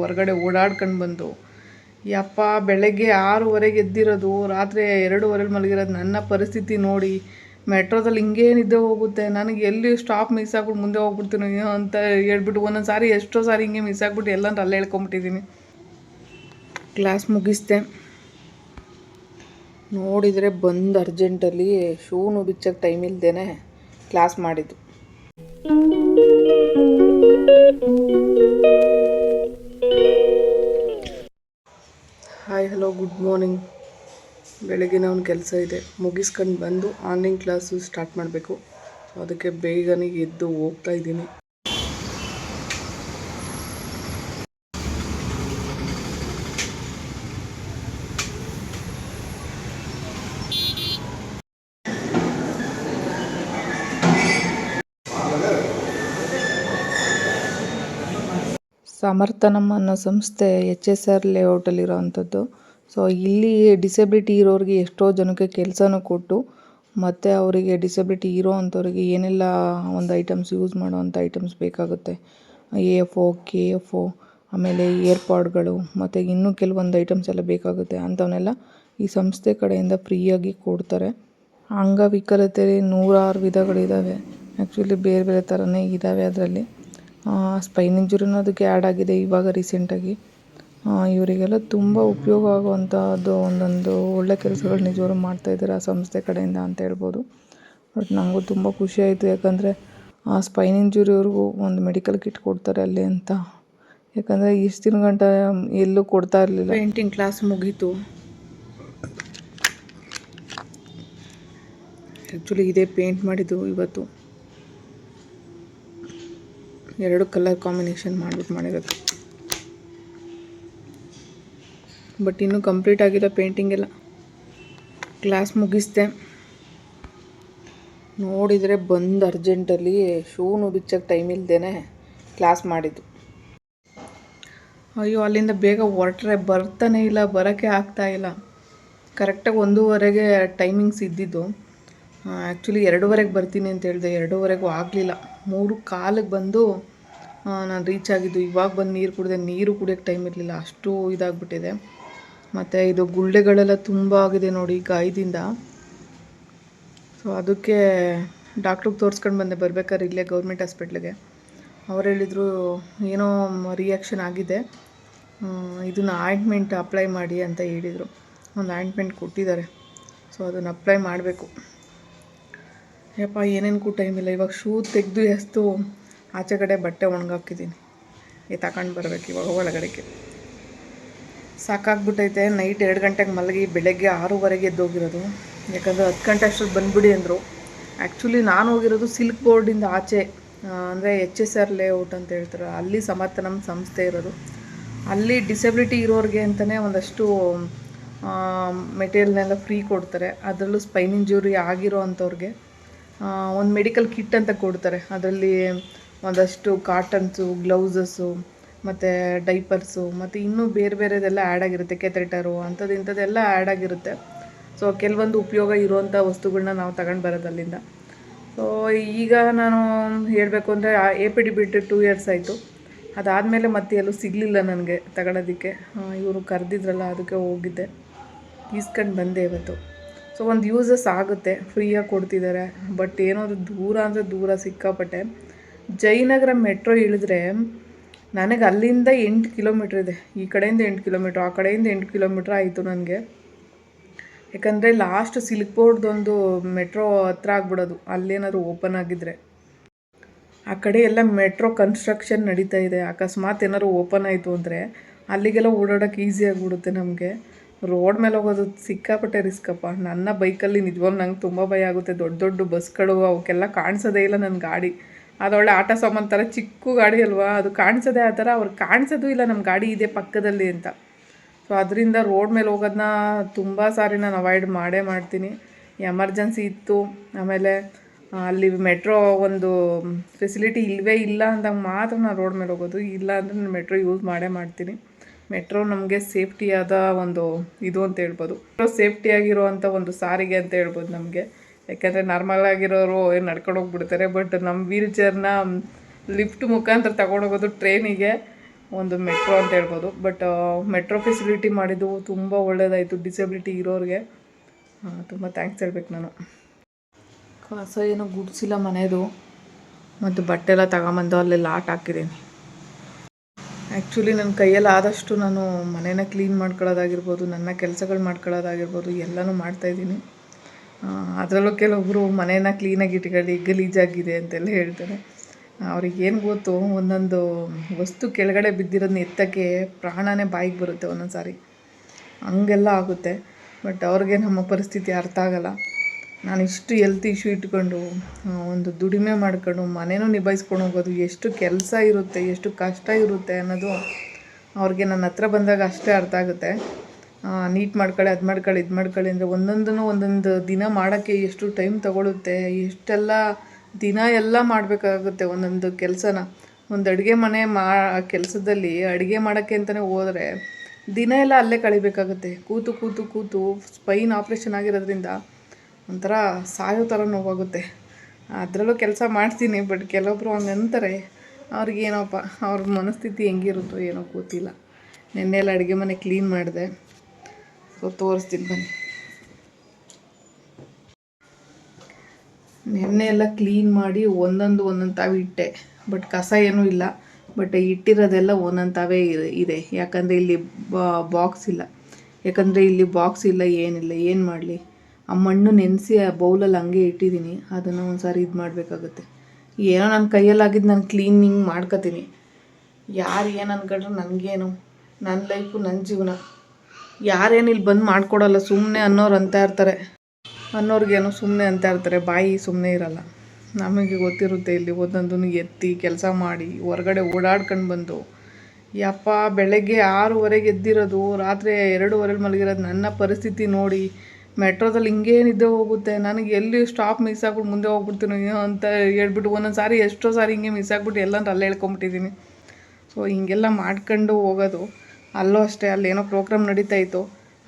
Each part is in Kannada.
ಹೊರಗಡೆ ಓಡಾಡ್ಕೊಂಡು ಬಂದು ಯಪ್ಪ ಬೆಳಗ್ಗೆ ಆರೂವರೆಗೆ ಎದ್ದಿರೋದು, ರಾತ್ರಿ ಎರಡೂವರೆಗೆ ಮಲಗಿರೋದು ನನ್ನ ಪರಿಸ್ಥಿತಿ ನೋಡಿ, ಮೆಟ್ರೋದಲ್ಲಿ ಹಿಂಗೇ ನಿದ್ದೆ ಹೋಗುತ್ತೆ, ನನಗೆ ಎಲ್ಲಿ ಸ್ಟಾಪ್ ಮಿಸ್ ಆಗ್ಬಿಟ್ಟು ಮುಂದೆ ಹೋಗ್ಬಿಡ್ತೀನಿ ಅಂತ ಹೇಳ್ಬಿಟ್ಟು ಒಂದೊಂದು ಸಾರಿ ಎಷ್ಟೋ ಸಾರಿ ಹಿಂಗೆ ಮಿಸ್ ಆಗ್ಬಿಟ್ಟು ಎಲ್ಲಂದ್ರೆ ಅಲ್ಲೇ ಹೇಳ್ಕೊಂಬಿಟ್ಟಿದ್ದೀನಿ. ಕ್ಲಾಸ್ ಮುಗಿಸ್ದೆ. ನೋಡಿದರೆ ಬಂದು ಅರ್ಜೆಂಟಲ್ಲಿ ಶೂನು ಬಿಚ್ಚಕ್ಕೆ ಟೈಮ್ ಇಲ್ಲದೇನೆ ಕ್ಲಾಸ್ ಮಾಡಿದ್ದು. ಹಾಯ್ ಹಲೋ ಗುಡ್ ಮಾರ್ನಿಂಗ್ ಬೆಳಗಿನ ಒಂದು ಕೆಲಸ ಇದೆ. ಮುಗಿಸ್ಕೊಂಡು ಬಂದು ಆನ್ಲೈನ್ ಕ್ಲಾಸು ಸ್ಟಾರ್ಟ್ ಮಾಡಬೇಕು. ಸೊ ಅದಕ್ಕೆ ಬೇಗನೆ ಎದ್ದು ಹೋಗ್ತಾ ಇದ್ದೀನಿ. ಸಮರ್ಥನಂ ಅನ್ನೋ ಸಂಸ್ಥೆ ಎಚ್ ಎಸ್ ಆರ್ ಲೇಔಟಲ್ಲಿರೋ ಅಂಥದ್ದು ಸೊ ಇಲ್ಲಿ ಡಿಸೆಬಿಲಿಟಿ ಇರೋರಿಗೆ ಎಷ್ಟೋ ಜನಕ್ಕೆ ಕೆಲಸನೂ ಕೊಟ್ಟು, ಮತ್ತು ಅವರಿಗೆ ಡಿಸೆಬಿಲಿಟಿ ಇರೋ ಅಂಥವ್ರಿಗೆ ಏನೆಲ್ಲ ಒಂದು ಐಟಮ್ಸ್ ಯೂಸ್ ಮಾಡೋವಂಥ ಐಟಮ್ಸ್ ಬೇಕಾಗುತ್ತೆ. A F O K F O ಆಮೇಲೆ ಏರ್ಪಾಡ್ಗಳು, ಮತ್ತು ಇನ್ನೂ ಕೆಲವೊಂದು ಐಟಮ್ಸ್ ಎಲ್ಲ ಬೇಕಾಗುತ್ತೆ ಅಂಥವನ್ನೆಲ್ಲ ಈ ಸಂಸ್ಥೆ ಕಡೆಯಿಂದ ಫ್ರೀಯಾಗಿ ಕೊಡ್ತಾರೆ. ಅಂಗವಿಕಲತೆ ನೂರಾರು ವಿಧಗಳಿದ್ದಾವೆ ಆ್ಯಕ್ಚುಲಿ ಬೇರೆ ಬೇರೆ ಥರನೇ ಇದ್ದಾವೆ ಅದರಲ್ಲಿ. ಸ್ಪೈನ್ ಇಂಜುರಿ ಅದಕ್ಕೆ ಆ್ಯಡ್ ಆಗಿದೆ ಇವಾಗ ರೀಸೆಂಟಾಗಿ ಇವರಿಗೆಲ್ಲ ತುಂಬ ಉಪಯೋಗ ಆಗುವಂಥದ್ದು ಒಂದೊಂದು ಒಳ್ಳೆ ಕೆಲಸಗಳು ನಿಜವಾಗ್ಲೂ ಮಾಡ್ತಾಯಿದ್ದಾರೆ ಆ ಸಂಸ್ಥೆ ಕಡೆಯಿಂದ ಅಂತ ಹೇಳ್ಬೋದು. ಬಟ್ ನನಗೂ ತುಂಬ ಖುಷಿ ಆಯಿತು ಯಾಕಂದರೆ ಆ ಸ್ಪೈನ್ ಇಂಜುರಿಯವ್ರಿಗೂ ಒಂದು ಮೆಡಿಕಲ್ ಕಿಟ್ ಕೊಡ್ತಾರೆ ಅಲ್ಲಿ ಅಂತ. ಯಾಕಂದರೆ ಇಷ್ಟು ದಿನ ಗಂಟ ಎಲ್ಲೂ ಕೊಡ್ತಾ ಇರಲಿಲ್ಲ. ಪೇಂಟಿಂಗ್ ಕ್ಲಾಸ್ ಮುಗೀತು. ಆ್ಯಕ್ಚುಲಿ ಇದೇ ಪೇಂಟ್ ಮಾಡಿದ್ದು ಇವತ್ತು. ಎರಡು ಕಲರ್ ಕಾಂಬಿನೇಷನ್ ಮಾಡ್ಬಿಟ್ಟು ಮಾಡಿರೋದು. ಬಟ್ ಇನ್ನೂ ಕಂಪ್ಲೀಟ್ ಆಗಿಲ್ಲ ಪೇಂಟಿಂಗ್ ಎಲ್ಲ ಕ್ಲಾಸ್ ಮುಗಿಸ್ದೆ. ನೋಡಿದರೆ ಬಂದು ಅರ್ಜೆಂಟಲ್ಲಿ ಶೂನು ಬಿಚ್ಚಕ್ಕೆ ಟೈಮ್ ಇಲ್ಲದೇ ಕ್ಲಾಸ್ ಮಾಡಿದ್ದು. ಅಯ್ಯೋ, ಅಲ್ಲಿಂದ ಬೇಗ ಹೊರಟ್ರೆ ಬರ್ತಾನೆ ಇಲ್ಲ, ಬರೋಕ್ಕೆ ಆಗ್ತಾ ಇಲ್ಲ. ಕರೆಕ್ಟಾಗಿ ಒಂದೂವರೆಗೆ ಟೈಮಿಂಗ್ಸ್ ಇದ್ದಿದ್ದು. ಆ್ಯಕ್ಚುಲಿ ಎರಡೂವರೆಗೆ ಬರ್ತೀನಿ ಅಂತ ಹೇಳಿದೆ, ಎರಡೂವರೆಗೂ ಆಗಲಿಲ್ಲ. ಮೂರು ಕಾಲಿಗೆ ಬಂದು ನಾನು ರೀಚ್ ಆಗಿದ್ದು. ಇವಾಗ ಬಂದು ನೀರು ಕುಡಿದೆ, ನೀರು ಕುಡಿಯೋಕ್ಕೆ ಟೈಮ್ ಇರಲಿಲ್ಲ. ಅಷ್ಟು ಇದಾಗ್ಬಿಟ್ಟಿದೆ. ಮತ್ತು ಇದು ಗುಳ್ಳೆಗಳೆಲ್ಲ ತುಂಬ ಆಗಿದೆ ನೋಡಿ ಗಾಯದಿಂದ ಸೊ ಅದಕ್ಕೆ ಡಾಕ್ಟ್ರಿಗೆ ತೋರಿಸ್ಕೊಂಡು ಬಂದೆ. ಬರ್ಬೇಕಾದ್ರೆ ಇಲ್ಲೇ ಗೌರ್ಮೆಂಟ್ ಹಾಸ್ಪಿಟ್ಲಿಗೆ ಅವ್ರು ಹೇಳಿದರು, ಏನೋ ರಿಯಾಕ್ಷನ್ ಆಗಿದೆ. ಇದನ್ನು ಆಯಿಂಟ್ಮೆಂಟ್ ಅಪ್ಲೈ ಮಾಡಿ ಅಂತ ಹೇಳಿದರು. ಒಂದು ಆಯಿಂಟ್ಮೆಂಟ್ ಕೊಟ್ಟಿದ್ದಾರೆ. ಸೊ ಅದನ್ನು ಅಪ್ಲೈ ಮಾಡಬೇಕು. ಯಪ್ಪ ಏನೇನಕ್ಕೂ ಟೈಮ್ ಇಲ್ಲ. ಇವಾಗ ಶೂ ತೆಗೆದು ಎಷ್ಟು ಆಚೆ ಕಡೆ ಬಟ್ಟೆ ಒಣಗಾಕಿದ್ದೀನಿ ಈ ತಗೊಂಡು ಬರಬೇಕು ಇವಾಗ ಒಳಗಡೆಗೆ. ಸಾಕಾಗ್ಬಿಟ್ಟೈತೆ. ನೈಟ್ ಎರಡು ಗಂಟೆಗೆ ಮಲಗಿ ಬೆಳಗ್ಗೆ ಆರೂವರೆಗೆ ಎದ್ದೋಗಿರೋದು. ಯಾಕಂದರೆ ಹತ್ತು ಗಂಟೆ ಅಷ್ಟೊತ್ತು ಬಂದುಬಿಡಿ ಅಂದರು. ಆ್ಯಕ್ಚುಲಿ ನಾನು ಹೋಗಿರೋದು ಸಿಲ್ಕ್ ಬೋರ್ಡಿಂದ ಆಚೆ ಅಂದರೆ ಎಚ್ ಎಸ್ ಆರ್ ಲೇಔಟ್ ಅಂತ ಹೇಳ್ತಾರೆ. ಅಲ್ಲಿ ಸಮರ್ಥ ನಮ್ಮ ಸಂಸ್ಥೆ ಇರೋದು. ಅಲ್ಲಿ ಡಿಸೆಬಿಲಿಟಿ ಇರೋರಿಗೆ ಅಂತಲೇ ಒಂದಷ್ಟು ಮೆಟೀರಿಯಲ್ನೆಲ್ಲ ಫ್ರೀ ಕೊಡ್ತಾರೆ. ಅದರಲ್ಲೂ ಸ್ಪೈನ್ ಇಂಜುರಿ ಆಗಿರೋ ಅಂಥವ್ರಿಗೆ ಒಂದು ಮೆಡಿಕಲ್ ಕಿಟ್ ಅಂತ ಕೊಡ್ತಾರೆ. ಅದರಲ್ಲಿ ಒಂದಷ್ಟು ಕಾಟನ್ಸು, ಗ್ಲೌಸಸ್ಸು, ಮತ್ತು ಡೈಪರ್ಸು, ಮತ್ತು ಇನ್ನೂ ಬೇರೆ ಬೇರೆದೆಲ್ಲ ಆ್ಯಡ್ ಆಗಿರುತ್ತೆ ಕೆಥೆಟರು ಅಂಥದ್ದು ಇಂಥದ್ದೆಲ್ಲ ಆ್ಯಡ್ ಆಗಿರುತ್ತೆ ಸೊ ಕೆಲವೊಂದು ಉಪಯೋಗ ಇರುವಂಥ ವಸ್ತುಗಳನ್ನ ನಾವು ತಗೊಂಡು ಬರೋದು ಅಲ್ಲಿಂದ ಸೊ ಈಗ ನಾನು ಹೇಳಬೇಕು ಅಂದರೆ ಎ ಪಿ ಡಿ ಬಿಟ್ಟು ಟೂ ಇಯರ್ಸ್ ಆಯಿತು. ಅದಾದಮೇಲೆ ಮತ್ತೆ ಎಲ್ಲೂ ಸಿಗಲಿಲ್ಲ ನನಗೆ ತಗೊಳೋದಕ್ಕೆ. ಇವರು ಕರೆದಿದ್ರಲ್ಲ, ಅದಕ್ಕೆ ಹೋಗಿದ್ದೆ. ಈಸ್ಕೊಂಡು ಬಂದೆ ಇವತ್ತು. ಸೊ ಒಂದು ಯೂಸಸ್ ಆಗುತ್ತೆ ಫ್ರೀಯಾಗಿ ಕೊಡ್ತಿದ್ದಾರೆ ಬಟ್ ಏನಾದರೂ ದೂರ ಅಂದರೆ ದೂರ ಸಿಕ್ಕಾಪಟ್ಟೆ. ಜಯನಗರ ಮೆಟ್ರೋ ಇಳಿದ್ರೆ ನನಗೆ ಅಲ್ಲಿಂದ ಎಂಟು ಕಿಲೋಮೀಟ್ರ್ ಇದೆ. ಈ ಕಡೆಯಿಂದ ಎಂಟು ಕಿಲೋಮೀಟ್ರ್, ಆ ಕಡೆಯಿಂದ ಎಂಟು ಕಿಲೋಮೀಟ್ರ್ ಆಯಿತು ನನಗೆ. ಯಾಕಂದರೆ ಲಾಸ್ಟ್ ಸಿಲ್ಕ್ ಬೋರ್ಡ್ದೊಂದು ಮೆಟ್ರೋ ಹತ್ರ ಆಗ್ಬಿಡೋದು. ಅಲ್ಲೇನಾದ್ರು ಓಪನ್ ಆಗಿದ್ರೆ. ಆ ಕಡೆ ಎಲ್ಲ ಮೆಟ್ರೋ ಕನ್ಸ್ಟ್ರಕ್ಷನ್ ನಡೀತಾ ಇದೆ. ಅಕಸ್ಮಾತ್ ಏನಾದ್ರು ಓಪನ್ ಆಯಿತು ಅಂದರೆ ಅಲ್ಲಿಗೆಲ್ಲ ಓಡಾಡೋಕ್ಕೆ ಈಸಿ ಆಗಿಬಿಡುತ್ತೆ ನಮಗೆ. ರೋಡ್ ಮೇಲೆ ಹೋಗೋದು ಸಿಕ್ಕಾಪಟ್ಟೆ ರಿಸ್ಕಪ್ಪ ನನ್ನ ಬೈಕಲ್ಲಿ ನಿಜವಾಗ್ಲೂ ನಂಗೆ ತುಂಬ ಭಯ ಆಗುತ್ತೆ. ದೊಡ್ಡ ದೊಡ್ಡ ಬಸ್ಗಳು ಅವಕ್ಕೆಲ್ಲ ಕಾಣಿಸೋದೇ ಇಲ್ಲ ನನ್ನ ಗಾಡಿ. ಅದೊಳ್ಳೆ ಆಟ ಸಾಮಾನು ಥರ ಚಿಕ್ಕ ಗಾಡಿ ಅಲ್ವಾ? ಅದು ಕಾಣಿಸೋದೇ ಆ ಥರ ಅವ್ರು ಕಾಣಿಸೋದು ಇಲ್ಲ ನಮ್ಮ ಗಾಡಿ ಇದೆ ಪಕ್ಕದಲ್ಲಿ ಅಂತ. ಸೊ ಅದರಿಂದ ರೋಡ್ ಮೇಲೆ ಹೋಗೋದನ್ನ ತುಂಬ ಸಾರಿ ನಾನು ಅವಾಯ್ಡ್ ಮಾಡೇ ಮಾಡ್ತೀನಿ. ಎಮರ್ಜೆನ್ಸಿ ಇತ್ತು, ಆಮೇಲೆ ಅಲ್ಲಿ ಮೆಟ್ರೋ ಒಂದು ಫೆಸಿಲಿಟಿ ಇಲ್ಲವೇ ಇಲ್ಲ ಅಂದಾಗ ಮಾತ್ರ ನಾನು ರೋಡ್ ಮೇಲೆ ಹೋಗೋದು. ಇಲ್ಲ ಅಂದರೆ ನಾನು ಮೆಟ್ರೋ ಯೂಸ್ ಮಾಡೇ ಮಾಡ್ತೀನಿ. ಮೆಟ್ರೋ ನಮಗೆ ಸೇಫ್ಟಿಯಾದ ಒಂದು ಇದು ಅಂತ ಹೇಳ್ಬೋದು. ಮೆಟ್ರೋ ಸೇಫ್ಟಿಯಾಗಿರುವಂಥ ಒಂದು ಸಾರಿಗೆ ಅಂತ ಹೇಳ್ಬೋದು ನಮಗೆ. ಯಾಕೆಂದರೆ ನಾರ್ಮಲ್ ಆಗಿರೋರು ಏನು ನಡ್ಕೊಂಡು ಹೋಗ್ಬಿಡ್ತಾರೆ ಬಟ್ ನಮ್ಮ ವೀಲ್ ಚೇರ್ನ ಲಿಫ್ಟ್ ಮುಖಾಂತರ ತಗೊಂಡೋಗೋದು ಟ್ರೈನಿಗೆ ಒಂದು ಮೆಟ್ರೋ ಅಂತ ಹೇಳ್ಬೋದು. ಬಟ್ ಮೆಟ್ರೋ ಫೆಸಿಲಿಟಿ ಮಾಡಿದ್ದು ತುಂಬ ಒಳ್ಳೆಯದಾಯಿತು ಡಿಸೆಬಿಲಿಟಿ ಇರೋರಿಗೆ. ತುಂಬ ಥ್ಯಾಂಕ್ಸ್ ಹೇಳ್ಬೇಕು ನಾನು. ಕಸ ಏನೋ ಗುಡಿಸಿಲ್ಲ ಮನೆಯದು ಮತ್ತು ಬಟ್ಟೆ ಎಲ್ಲ ತಗೊಂಬಂದು ಅಲ್ಲಿ ಲಾಟ್ ಹಾಕಿದ್ದೀನಿ. ಆ್ಯಕ್ಚುಲಿ ನನ್ನ ಕೈಯಲ್ಲಿ ಆದಷ್ಟು ನಾನು ಮನೇನ ಕ್ಲೀನ್ ಮಾಡ್ಕೊಳ್ಳೋದಾಗಿರ್ಬೋದು, ನನ್ನ ಕೆಲಸಗಳು ಮಾಡ್ಕೊಳ್ಳೋದಾಗಿರ್ಬೋದು, ಎಲ್ಲನೂ ಮಾಡ್ತಾಯಿದ್ದೀನಿ ಅದರಲ್ಲೂ ಕೆಲವೊಬ್ಬರು ಮನೇನ ಕ್ಲೀನಾಗಿ ಇಟ್ಕೊಳ್ಳಿ ಗಲೀಜಾಗಿದೆ ಅಂತೆಲ್ಲ ಹೇಳ್ತಾರೆ. ಅವ್ರಿಗೆ ಏನು ಗೊತ್ತು, ಒಂದೊಂದು ವಸ್ತು ಕೆಳಗಡೆ ಬಿದ್ದಿರೋದನ್ನ ಎತ್ತಕ್ಕೆ ಪ್ರಾಣನೇ ಬಾಯಿಗೆ ಬರುತ್ತೆ ಒಂದೊಂದು ಸಾರಿ ಹಂಗೆಲ್ಲ ಆಗುತ್ತೆ. ಬಟ್ ಅವ್ರಿಗೆ ನಮ್ಮ ಪರಿಸ್ಥಿತಿ ಅರ್ಥ ಆಗಲ್ಲ. ನಾನು ಇಷ್ಟು ಹೆಲ್ತ್ ಇಶ್ಯೂ ಇಟ್ಕೊಂಡು ಒಂದು ದುಡಿಮೆ ಮಾಡ್ಕೊಂಡು, ಮನೇನೂ ನಿಭಾಯಿಸ್ಕೊಂಡು ಹೋಗೋದು ಎಷ್ಟು ಕೆಲಸ ಇರುತ್ತೆ, ಎಷ್ಟು ಕಷ್ಟ ಇರುತ್ತೆ ಅನ್ನೋದು ಅವ್ರಿಗೆ ನನ್ನ ಹತ್ರ ಬಂದಾಗ ಅಷ್ಟೇ ಅರ್ಥ ಆಗುತ್ತೆ. ನೀಟ್ ಮಾಡ್ಕೊಳ್ಳಿ ಅದು ಮಾಡ್ಕೊಳ್ಳಿ ಇದು ಮಾಡ್ಕೊಳ್ಳಿ ಅಂದರೆ ಒಂದೊಂದನ್ನು ಒಂದೊಂದು ದಿನ ಮಾಡೋಕ್ಕೆ ಎಷ್ಟು ಟೈಮ್ ತಗೊಳುತ್ತೆ, ಎಷ್ಟೆಲ್ಲ ದಿನ ಎಲ್ಲ ಮಾಡಬೇಕಾಗುತ್ತೆ ಒಂದೊಂದು ಕೆಲಸನ. ಒಂದು ಅಡುಗೆ ಮನೆ ಮಾ, ಕೆಲಸದಲ್ಲಿ ಅಡುಗೆ ಮಾಡೋಕ್ಕೆ ಅಂತಲೇ ಹೋದರೆ ದಿನ ಎಲ್ಲ ಅಲ್ಲೇ ಕಳಿಬೇಕಾಗುತ್ತೆ. ಕೂತು ಕೂತು ಕೂತು ಸ್ಪೈನ್ ಆಪ್ರೇಷನ್ ಆಗಿರೋದ್ರಿಂದ ಒಂಥರ ಸಾಯೋ ಥರ ನೋವಾಗುತ್ತೆ. ಅದರಲ್ಲೂ ಕೆಲಸ ಮಾಡ್ತೀನಿ ಬಟ್ ಕೆಲವೊಬ್ರು ಹಂಗೆ ಅಂತಾರೆ ಅವ್ರಿಗೇನೋಪ್ಪ ಅವ್ರ ಮನಸ್ಥಿತಿ ಹೆಂಗಿರುತ್ತೋ ಏನೋ ಗೊತ್ತಿಲ್ಲ. ನೆನ್ನೆಲ್ಲ ಅಡುಗೆ ಮನೆ ಕ್ಲೀನ್ ಮಾಡಿದೆ. ಸೊ ತೋರಿಸ್ತೀನಿ ಬನ್ನಿ. ನೆನ್ನೆ ಎಲ್ಲ ಕ್ಲೀನ್ ಮಾಡಿ ಒಂದೊಂದು ಒಂದೊಂದು ತಾವೇ ಇಟ್ಟೆ. ಬಟ್ ಕಸ ಏನೂ ಇಲ್ಲ. ಬಟ್ ಇಟ್ಟಿರೋದೆಲ್ಲ ಒಂದೊಂದು ತಾವೇ ಇದೆ ಯಾಕಂದರೆ ಇಲ್ಲಿ ಬಾಕ್ಸ್ ಇಲ್ಲ. ಯಾಕಂದರೆ ಇಲ್ಲಿ ಬಾಕ್ಸ್ ಇಲ್ಲ, ಏನಿಲ್ಲ. ಏನು ಮಾಡಲಿ? ಆ ಮಣ್ಣು ನೆನೆಸಿ ಆ ಬೌಲಲ್ಲಿ ಹಂಗೆ ಇಟ್ಟಿದ್ದೀನಿ. ಅದನ್ನು ಒಂದು ಸಾರಿ ಇದು ಮಾಡಬೇಕಾಗುತ್ತೆ. ಏನೋ ನನ್ನ ಕೈಯಲ್ಲಾಗಿದ್ದು ನಾನು ಕ್ಲೀನಿಂಗ್ ಮಾಡ್ಕೋತೀನಿ. ಯಾರು ಏನು ಅನ್ಕೊಂಡ್ರೆ ನನಗೇನು? ನನ್ನ ಲೈಫು ನನ್ನ ಜೀವನ. ಯಾರೇನು ಇಲ್ಲಿ ಬಂದು ಮಾಡ್ಕೊಡಲ್ಲ ಸುಮ್ಮನೆ ಅನ್ನೋರು ಅಂತ ಇರ್ತಾರೆ. ಅನ್ನೋರಿಗೇನು ಸುಮ್ಮನೆ ಅಂತ ಇರ್ತಾರೆ, ಬಾಯಿ ಸುಮ್ಮನೆ ಇರಲ್ಲ. ನಮಗೆ ಗೊತ್ತಿರುತ್ತೆ ಇಲ್ಲಿ ಒಂದೊಂದನ್ನು ಎತ್ತಿ ಕೆಲಸ ಮಾಡಿ, ಹೊರಗಡೆ ಓಡಾಡ್ಕೊಂಡು ಬಂದು, ಯಪ್ಪ ಬೆಳಗ್ಗೆ ಆರೂವರೆಗೆ ಎದ್ದಿರೋದು, ರಾತ್ರಿ ಎರಡೂವರೆಗೆ ಮಲಗಿರೋದು ನನ್ನ ಪರಿಸ್ಥಿತಿ ನೋಡಿ ಮೆಟ್ರೋದಲ್ಲಿ ಹಿಂಗೇ ನಿದ್ದೆ ಹೋಗುತ್ತೆ, ನನಗೆ ಎಲ್ಲಿ ಸ್ಟಾಪ್ ಮಿಸ್ ಆಗ್ಬಿಟ್ಟು ಮುಂದೆ ಹೋಗ್ಬಿಡ್ತೀನಿ ಅಂತ ಹೇಳ್ಬಿಟ್ಟು ಒಂದೊಂದು ಸಾರಿ ಎಷ್ಟೋ ಸಾರಿ ಹಿಂಗೆ ಮಿಸ್ ಆಗ್ಬಿಟ್ಟು ಎಲ್ಲರೂ ಅಲ್ಲೇ ಹೇಳ್ಕೊಂಬಿಟ್ಟಿದ್ದೀನಿ ಸೊ, ಹಿಂಗೆಲ್ಲ ಮಾಡ್ಕೊಂಡು ಹೋಗೋದು ಅಲ್ಲೂ ಅಷ್ಟೇ, ಅಲ್ಲಿ ಏನೋ ಪ್ರೋಗ್ರಾಮ್ ನಡೀತಾ ಇತ್ತು.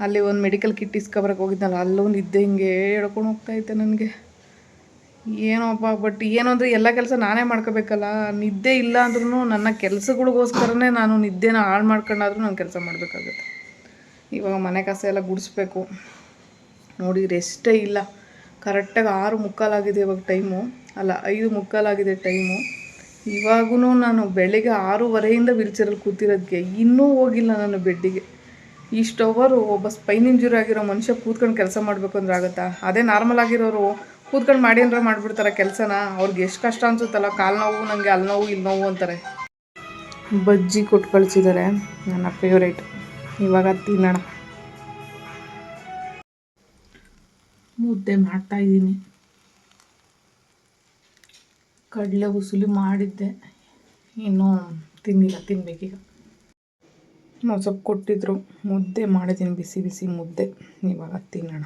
ಅಲ್ಲಿ ಒಂದು ಮೆಡಿಕಲ್ ಕಿಟ್ ಇಸ್ಕೊಬರಕ್ಕೆ ಹೋಗಿದ್ನಲ್ಲ ಅಲ್ಲೂ ಇದ್ದೆ ಹಿಂಗೆ ಹೇಳ್ಕೊಂಡು ಹೋಗ್ತಾಯಿದ್ದೆ ನನಗೆ. ಏನೋಪ್ಪ ಬಟ್ ಏನು ಅಂದರೆ ಎಲ್ಲ ಕೆಲಸ ನಾನೇ ಮಾಡ್ಕೋಬೇಕಲ್ಲ. ನಿದ್ದೆ ಇಲ್ಲ ಅಂದ್ರೂ ನನ್ನ ಕೆಲಸಗಳಿಗೋಸ್ಕರನೇ ನಾನು ನಿದ್ದೆನ ಹಾಳು ಮಾಡ್ಕೊಂಡಾದ್ರೂ ನಾನು ಕೆಲಸ ಮಾಡಬೇಕಾಗುತ್ತೆ. ಇವಾಗ ಮನೆ ಕಸ ಎಲ್ಲ ಗುಡಿಸ್ಬೇಕು. ನೋಡಿ ರೆಸ್ಟೇ ಇಲ್ಲ. ಕರೆಕ್ಟಾಗಿ ಆರು ಮುಕ್ಕಾಲಾಗಿದೆ ಇವಾಗ ಟೈಮು ಅಲ್ಲ, ಐದು ಮುಕ್ಕಾಲಾಗಿದೆ ಟೈಮು ಇವಾಗೂ ನಾನು ಬೆಳಗ್ಗೆ ಆರೂವರೆಯಿಂದ ವೀಲ್ಚೇರಲ್ಲಿ ಕೂತಿರೋದಕ್ಕೆ ಇನ್ನೂ ಹೋಗಿಲ್ಲ ನಾನು ಬೆಡ್ಡಿಗೆ. ಇಷ್ಟು ಅವರು ಒಬ್ಬ ಸ್ಪೈನ್ ಇಂಜುರಿ ಆಗಿರೋ ಮನುಷ್ಯ ಕೂತ್ಕೊಂಡು ಕೆಲಸ ಮಾಡಬೇಕು ಅಂದ್ರೆ ಆಗುತ್ತಾ? ಅದೇ ನಾರ್ಮಲ್ ಆಗಿರೋರು ಕೂತ್ಕೊಂಡು ಮಾಡಿ ಅಂದ್ರೆ ಮಾಡಿಬಿಡ್ತಾರೆ ಕೆಲಸನ. ಅವ್ರಿಗೆ ಎಷ್ಟು ಕಷ್ಟ ಅನ್ಸುತ್ತಲ್ಲ? ಕಾಲು ನೋವು ನನಗೆ ಅಲ್ಲಿ ನೋವು ಇಲ್ಲಿ ನೋವು ಅಂತಾರೆ. ಬಜ್ಜಿ ಕೊಟ್ಟು ಕಳಿಸಿದ್ದಾರೆ ನನ್ನ ಫೇವ್ರೇಟ್ ಇವಾಗ ತಿನ್ನೋಣ. ಮುದ್ದೆ ಮಾಡ್ತಾ ಇದ್ದೀನಿ. ಕಡಲೆ ಉಸುಲಿ ಮಾಡಿದ್ದೆ. ಇನ್ನೂ ತಿನ್ನಿಲ್ಲ, ತಿನ್ಬೇಕೀಗ. ಇನ್ನೊಂದು ಸ್ವಲ್ಪ ಕೊಟ್ಟಿದ್ರು. ಮುದ್ದೆ ಮಾಡಿದ್ದೀನಿ, ಬಿಸಿ ಬಿಸಿ ಮುದ್ದೆ. ಇವಾಗ ತಿನ್ನೋಣ.